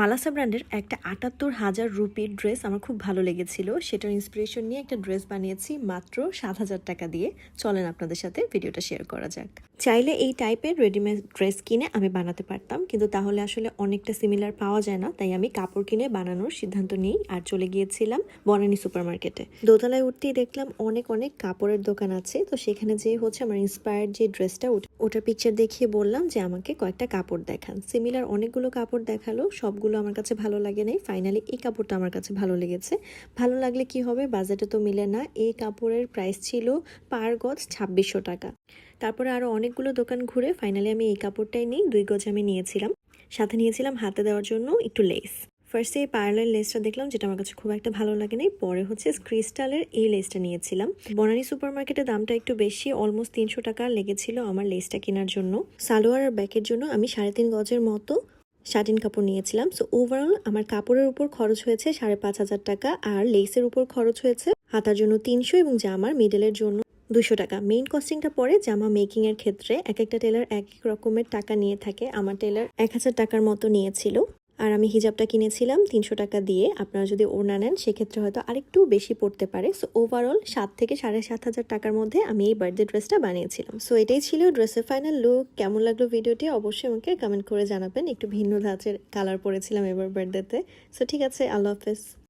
মালাসা ব্র্যান্ডের একটা আটাত্তর হাজার রুপির ড্রেস আমার খুব ভালো লেগেছিল। সেটার ইন্সপিরেশন নিয়ে একটা ড্রেস বানিয়েছি মাত্র সাত হাজার টাকা দিয়ে। চলেন আপনাদের সাথে ভিডিওটা শেয়ার করা যাক। চাইলে এই টাইপের রেডিমেড ড্রেস কিনে আমি বানাতে পারতাম। কিন্তু তাহলে আসলে অনেকটা সিমিলার পাওয়া যায় না। তাই আমি কাপড় কিনে বানানোর সিদ্ধান্ত নিই আর চলে গিয়েছিলাম বনানী সুপার মার্কেটে দোতলায় উঠতেই দেখলাম অনেক অনেক কাপড়ের দোকান আছে। তো সেখানে যে হচ্ছে আমার ইন্সপায়ার্ড যে ড্রেসটা ওটার পিকচার দেখিয়ে বললাম যে আমাকে কয়েকটা কাপড় দেখান। সিমিলার অনেকগুলো কাপড় দেখাল। সবগুলো আমার কাছে ভালো লাগে নাই। ফাইনালি এই কাপড়টা আমার কাছে ভালো লেগেছে। ভালো লাগলে কি হবে? বাজেটে তো মিলে না। এই কাপড়ের প্রাইস ছিল পার গজ ছাব্বিশশো টাকা। তারপরে আরও অনেকগুলো দোকান ঘুরে ফাইনালি আমি এই কাপড়টাই নিই দুই গজ আমি নিয়েছিলাম। সাথে নিয়েছিলাম হাতে দেওয়ার জন্য একটু লেস ফার্স্টে এই পার্লার লেসটা দেখলাম, যেটা আমার কাছে খুব একটা ভালো লাগে নাই। পরে হচ্ছে ক্রিস্টালের এই লেসটা নিয়েছিলাম। বনানী সুপার মার্কেটে দামটা একটু বেশি অলমোস্ট তিনশো টাকা লেগেছিল আমার লেসটা কেনার জন্য। সালোয়ার আর ব্যাকের জন্য আমি সাড়ে তিন গজের মতো শাটিন কাপড় নিয়েছিলাম। সো ওভারঅল আমার কাপড়ের উপর খরচ হয়েছে সাড়ে পাঁচ হাজার টাকা, আর লেসের উপর খরচ হয়েছে হাতার জন্য তিনশো এবং জামার মিডলের জন্য দুশো টাকা। মেইন কস্টিংটা পরে জামা মেকিং এর ক্ষেত্রে এক একটা টেলার এক এক রকমের টাকা নিয়ে থাকে। আমার টেলার এক হাজার টাকার মতো নিয়েছিল। আর আমি হিজাবটা কিনেছিলাম তিনশো টাকা দিয়ে। আপনারা যদি ওড়না নেন, সেক্ষেত্রে হয়তো আরেকটু বেশি পড়তে পারে। সো ওভারঅল সাত থেকে সাড়ে সাত হাজার টাকার মধ্যে আমি এই বার্থডে ড্রেসটা বানিয়েছিলাম। সো এটাই ছিল ড্রেসের ফাইনাল লুক কেমন লাগল ভিডিওটি অবশ্যই আমাকে কমেন্ট করে জানাবেন। একটু ভিন্ন ধাঁচের কালার পরেছিলাম এবার বার্থডেতে সো ঠিক আছে, আল্লাহ হাফেজ।